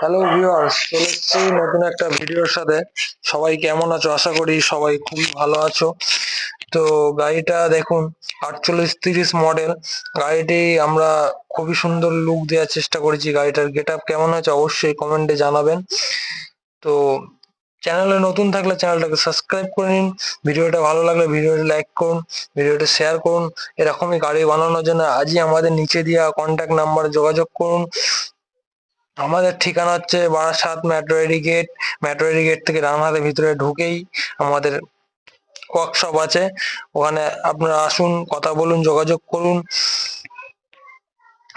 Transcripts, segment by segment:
Hello viewers চলে এসেছি নতুন একটা ভিডিওর সাথে। সবাই কেমন আছো? আশা করি সবাই খুবই ভালো আছো। তো গাড়িটা দেখুন, আটচল্লিশ তিরিশ মডেল গাড়িটি আমরা খুবই সুন্দর লুক দেওয়ার চেষ্টা করেছি গাড়িটার। গেট আপ কেমন হয়েছে অবশ্যই কমেন্টে জানাবেন। তো চ্যানেলে নতুন থাকলে চ্যানেলটাকে সাবস্ক্রাইব করে নিন। ভিডিওটা ভালো লাগলে ভিডিওটা লাইক করুন, ভিডিওটা শেয়ার করুন। এরকমই গাড়ি বানানোর জন্য আজই আমাদের নিচে দেওয়া কন্ট্যাক্ট নাম্বারে যোগাযোগ করুন। আমাদের ঠিকানা হচ্ছে বারাসাত মেট্রোয়েরি গেট মেট্রোয়েরি গেট থেকে ডান ভিতরে ঢুকেই আমাদের ওয়ার্কশপ আছে। ওখানে আপনারা আসুন, কথা বলুন, যোগাযোগ করুন।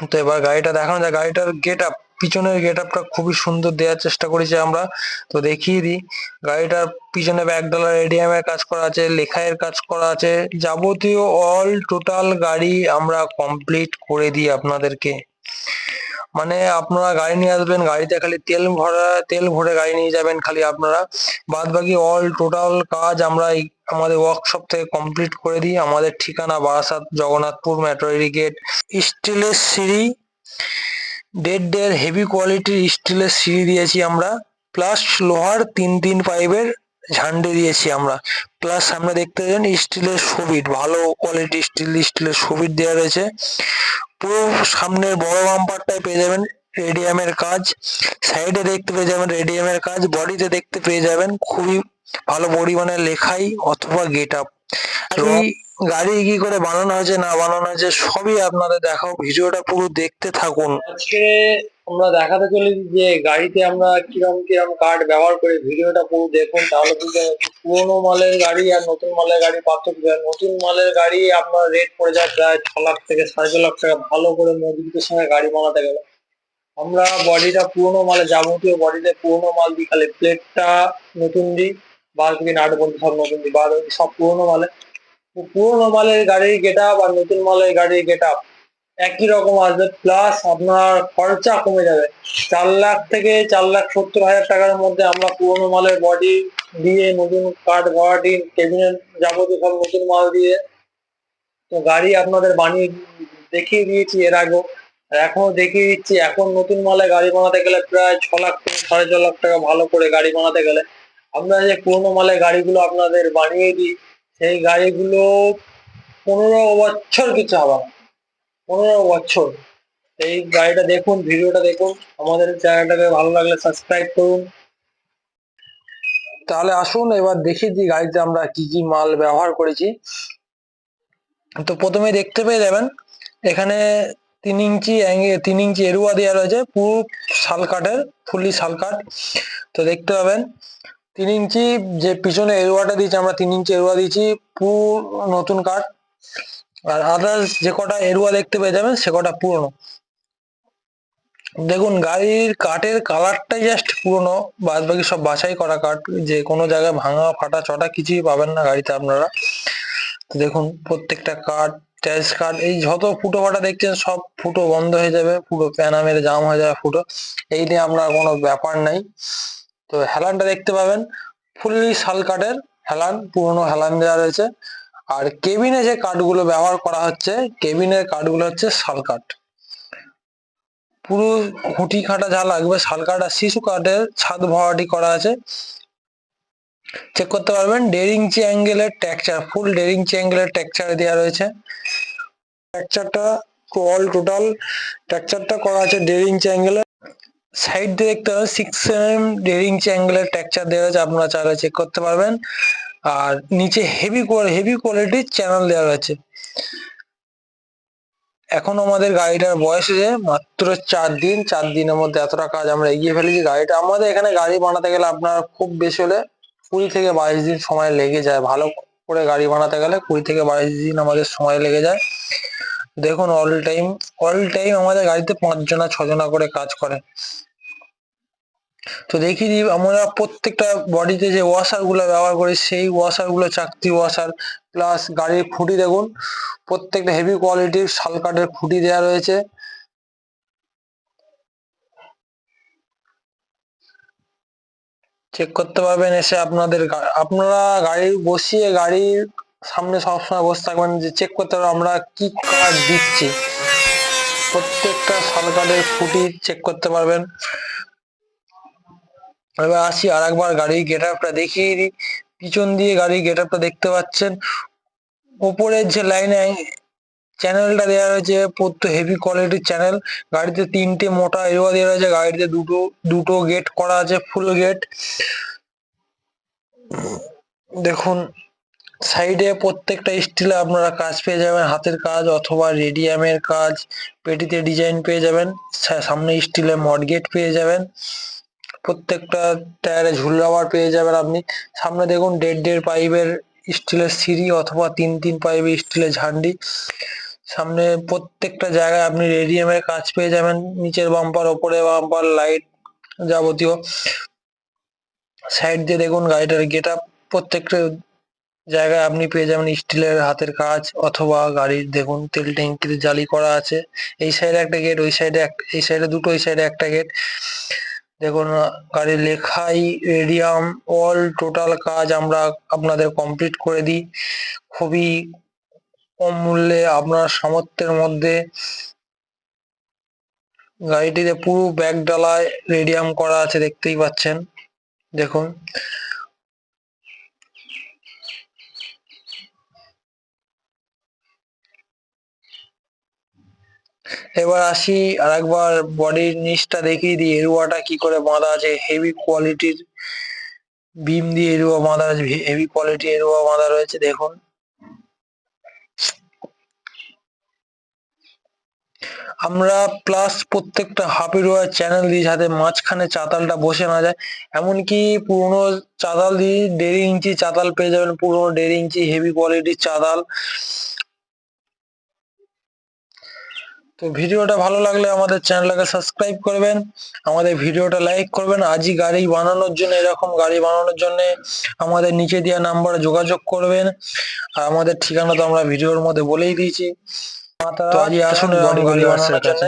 তো এবার গাড়িটা দেখানো যায় গাড়িটার গেট আপ পিছনের গেট আপটা খুবই সুন্দর দেওয়ার চেষ্টা করেছি আমরা। তো দেখিয়ে দিই। গাড়িটার পিছনে ব্যাক ডলার এডিএম এর কাজ করা আছে লেখায়ের কাজ করা আছে। যাবতীয় অল টোটাল গাড়ি আমরা কমপ্লিট করে দিই আপনাদেরকে। মানে আপনারা গাড়ি নিয়ে আসবেন, গাড়িতে খালি তেল ভরা, তেল ভরে গাড়ি নিয়ে যাবেন খালি আপনারা। বাদ বাকি অল টোটাল কাজ আমরা আমাদের ওয়ার্কশপ থেকে কমপ্লিট করে দিই। আমাদের ঠিকানা বারাসাত জগন্নাথপুর মেট্রো গেট স্টিলের সিঁড়ি দেড় দেড় হেভি কোয়ালিটির স্টিলের সিঁড়ি দিয়েছি আমরা প্লাস লোহার তিন তিন পাইপের ঝান্ডে দিয়েছি আমরা। প্লাস সামনে দেখতে পাচ্ছেন স্টিলের সবিট ভালো কোয়ালিটি স্টিল স্টিলের সবিট দেওয়া রয়েছে। পুরো সামনে বড় বাম্পারটায় পেয়ে যাবেন রেডিয়াম এর কাজ। সাইডে দেখতে পেয়ে যাবেন রেডিয়াম এর কাজ। বডিতে দেখতে পেয়ে যাবেন খুবই ভালো পরিমাণে লেখাই অথবা গেট আপ গাড়ি কি করে বানানো হয়েছে না বানানো হয়েছে সবই আপনাদের দেখাও ভিডিওটা পুরো দেখতে থাকুন। আজকে আমরা দেখাতে চলেছি যে গাড়িতে আমরা কিরম কিরম কাঠ ব্যবহার করি, ভিডিওটা পুরো দেখুন, তাহলে বুঝতে পুরোনো মালের গাড়ি আর নতুন মালের গাড়ি পার্থক্য নতুন মালের গাড়ি আপনার রেট পড়ে যায় প্রায় ছ লাখ থেকে সাড়ে ছ লাখ টাকা, ভালো করে মজবুতের সঙ্গে গাড়ি বানাতে গেলে। আমরা বডিটা পুরোনো মালে যাবতীয় বডিতে পুরোনো মাল দিই, খালি প্লেটটা নতুন দিই, বাদ বাকি নাট বন্ধু সব নতুন দিই, বাদ সব পুরোনো মালে। পুরোনো মালের গাড়ির গেট আপ আর নতুন মালের গাড়ির গেট আপ একই রকম আসবে প্লাস আপনার খরচা কমে যাবে। চার লাখ থেকে চার লাখ সত্তর হাজার টাকার মধ্যে আমরা পুরোনো মালের বডি দিয়ে নতুন কাঠ ভরাটি কেবিনেট যাবতীয় সব নতুন মাল দিয়ে তো গাড়ি আপনাদের বানিয়ে দেখিয়ে দিয়েছি এর আগেও। এখনও দেখিয়ে দিচ্ছি, এখন নতুন মালে গাড়ি বানাতে গেলে প্রায় ছ লাখ থেকে সাড়ে ছ লাখ টাকা ভালো করে গাড়ি বানাতে গেলে। আমরা যে পুরোনো মালের গাড়িগুলো আপনাদের বানিয়ে দিই, সেই গাড়িগুলো পনেরো বছর কিছু হবে না পনেরো বছর। এই গাড়িটা দেখুন, ভিডিওটা দেখুন। আমাদের চ্যানেলটাকে ভালো লাগলে সাবস্ক্রাইব করুন। তাহলে আসুন, এবার দেখিয়ে দিই গাড়িতে আমরা কি কি মাল ব্যবহার করেছি। তো প্রথমে দেখতে পেয়ে যাবেন, এখানে তিন ইঞ্চি তিন ইঞ্চি এরুয়া দেওয়া রয়েছে, পুরো শাল কাঠের ফুললি শাল কাঠ তো দেখতে পাবেন, তিন ইঞ্চি যে পিছনে এরুয়াটা দিয়েছি, আমরা তিন ইঞ্চি এরুয়া দিয়েছি, পুরো নতুন কাঠ। আর আদার্স যে কটা এরুয়া দেখতে পেয়ে যাবেন, সে কটা পুরনো। দেখুন, গাড়ির কাঠের কালারটাই জাস্ট পুরনো বাদ বাকি সব বাছাই করা কাঠ, যে কোনো জায়গায় ভাঙা, ফাটা চটা কিছুই পাবেন না গাড়িতে আপনারা। দেখুন, প্রত্যেকটা কাঠ টাইলস কাঠ, এই যত ফুটো ফাটা দেখছেন, সব ফুটো বন্ধ হয়ে যাবে, পুরো প্যানা মেরে জাম হয়ে যাবে ফুটো। এই নিয়ে আপনার কোনো ব্যাপার নাই। তো হেলানটা দেখতে পাবেন, ফুললি শাল কাঠের হেলান, পুরনো হেলান দেওয়া রয়েছে। আর কেবিনে যে কাঠগুলো ব্যবহার করা হচ্ছে, কেবিনের কাঠগুলো হচ্ছে শাল কাঠ। পুরো খুঁটি খাটা যা লাগবে শাল কাঠ আর শিশু কাঠের ছাদ ভরাটি করা আছে। চেক করতে পারবেন দেড় ইঞ্চি অ্যাঙ্গেলের টেক্সচার ফুল দেড় ইঞ্চি অ্যাঙ্গেলের টেক্সচার দেওয়া রয়েছে। টেক্সচারটা অল টোটাল টেক্সচারটা করা আছে দেড় ইঞ্চি অ্যাঙ্গেলের সাইড দিয়ে দেখতে হবে সিক্স এম দেড় ইঞ্চি অ্যাঙ্গেলের টেক্সচার দেওয়া আছে আপনারা চাইলে চেক করতে পারবেন। আর নিচে হেভি হেভি কোয়ালিটির চ্যানেল দেওয়া রয়েছে। এখন আমাদের গাড়িটার বয়স হয়েছে মাত্র চার দিন, চার দিনের মধ্যে এতটা কাজ আমরা এগিয়ে ফেলেছি। গাড়িটা আমাদের এখানে গাড়ি বানাতে গেলে আপনার খুব বেশি হলে কুড়ি থেকে বাইশ দিন সময় লেগে যায়। ভালো করে গাড়ি বানাতে গেলে কুড়ি থেকে বাইশ দিন আমাদের সময় লেগে যায়। দেখুন অল টাইম অল টাইম আমাদের গাড়িতে পাঁচজনা, ছজনা করে কাজ করে। তো দেখি দিই আমরা প্রত্যেকটা বডিতে যে ওয়াশারগুলো ব্যবহার করি, সেই ওয়াশারগুলো, চাকতি ওয়াশার প্লাস গাড়ির খুঁটি দেখুন, প্রত্যেকটা হেভি কোয়ালিটির শাল কাঠের খুঁটি দেওয়া রয়েছে। চেক করতে পারবেন, এসে আপনাদের আপনারা গাড়ি বসিয়ে গাড়ির সামনে সবসময় বসে থাকবেন, যে চেক করতে পারবেন আমরা কি কাজ দিচ্ছি। প্রত্যেকটা শাল কাঠের খুঁটি চেক করতে পারবেন। এবার আসি আর একবার গাড়ির গেট আপটা দেখিয়ে দিই। পিছন দিয়ে গাড়ির গেট আপটা দেখতে পাচ্ছেন। ওপরের যে লাইনে চ্যানেলটা দেওয়া রয়েছে প্রত্যেক হেভি কোয়ালিটির চ্যানেল। গাড়িতে তিনটে মোটা এরোয়া দেওয়া রয়েছে। গাড়িতে দুটো দুটো গেট করা আছে ফুল গেট দেখুন সাইডে প্রত্যেকটা স্টিলে আপনারা কাজ পেয়ে যাবেন। হাতের কাজ অথবা রেডিয়ামের কাজ, পেটিতে ডিজাইন পেয়ে যাবেন। সামনে স্টিলে মডগেট পেয়ে যাবেন। প্রত্যেকটা টায়ারে রাবার পেয়ে যাবেন আপনি। সামনে দেখুন দেড় দেড় পাইপের স্টিলের সিঁড়ি অথবা তিন তিন পাইপের স্টিলের ঝান্ডি। সামনে প্রত্যেকটা জায়গায় আপনি রেডিয়ামের কাজ পেয়ে যাবেন। নিচের বাম্পার ওপরে বাম্পার লাইট যাবতীয়। সাইড দিয়ে দেখুন গাড়িটার গেট আপ প্রত্যেকটা জায়গায় আপনি পেয়ে যাবেন স্টিলের হাতের কাজ অথবা গাড়ির দেখুন তেল ট্যাঙ্কিতে জালি করা আছে। এই সাইডে একটা গেট ওই সাইডে এই সাইডে দুটো ওই সাইডে একটা গেট দেখুন গাড়ির লেখাই রেডিয়াম অল টোটাল কাজ আমরা আপনাদের কমপ্লিট করে দিই। খুবই কম মূল্যে আপনার সামর্থ্যের মধ্যে গাড়িটিতে পুরো ব্যাগ ডালায় রেডিয়াম করা আছে, দেখতেই পাচ্ছেন। দেখুন এবার আসি আর একবার বডির নিচটা দেখিয়ে দিই, এরুয়াটা কি করে বাঁধা আছে? হেভি কোয়ালিটির বিম দিয়ে এরুয়া বাঁধা আছে হেভি কোয়ালিটি এরুয়া বাঁধা রয়েছে, দেখুন। আমরা প্লাস প্রত্যেকটা হাফ এরুয়া চ্যানেল দিই যাতে মাঝখানে চাতালটা বসে না যায়, এমনকি পুরোনো চাতাল দিয়ে দেড় ইঞ্চি চাতাল পেয়ে যাবেন, পুরোনো দেড় ইঞ্চি হেভি কোয়ালিটির চাতাল। তো ভিডিওটা ভালো লাগলে আমাদের চ্যানেলটাকে সাবস্ক্রাইব করবেন, আমাদের ভিডিওটা লাইক করবেন, আজই গাড়ি বানানোর জন্য, এরকম গাড়ি বানানোর জন্য আমাদের নিচে দেওয়া নাম্বারে যোগাযোগ করবেন। আর আমাদের ঠিকানা তো আমরা ভিডিওর মধ্যে বলেই দিয়েছি। আজই আসুন গাড়ি বানানোর জন্য।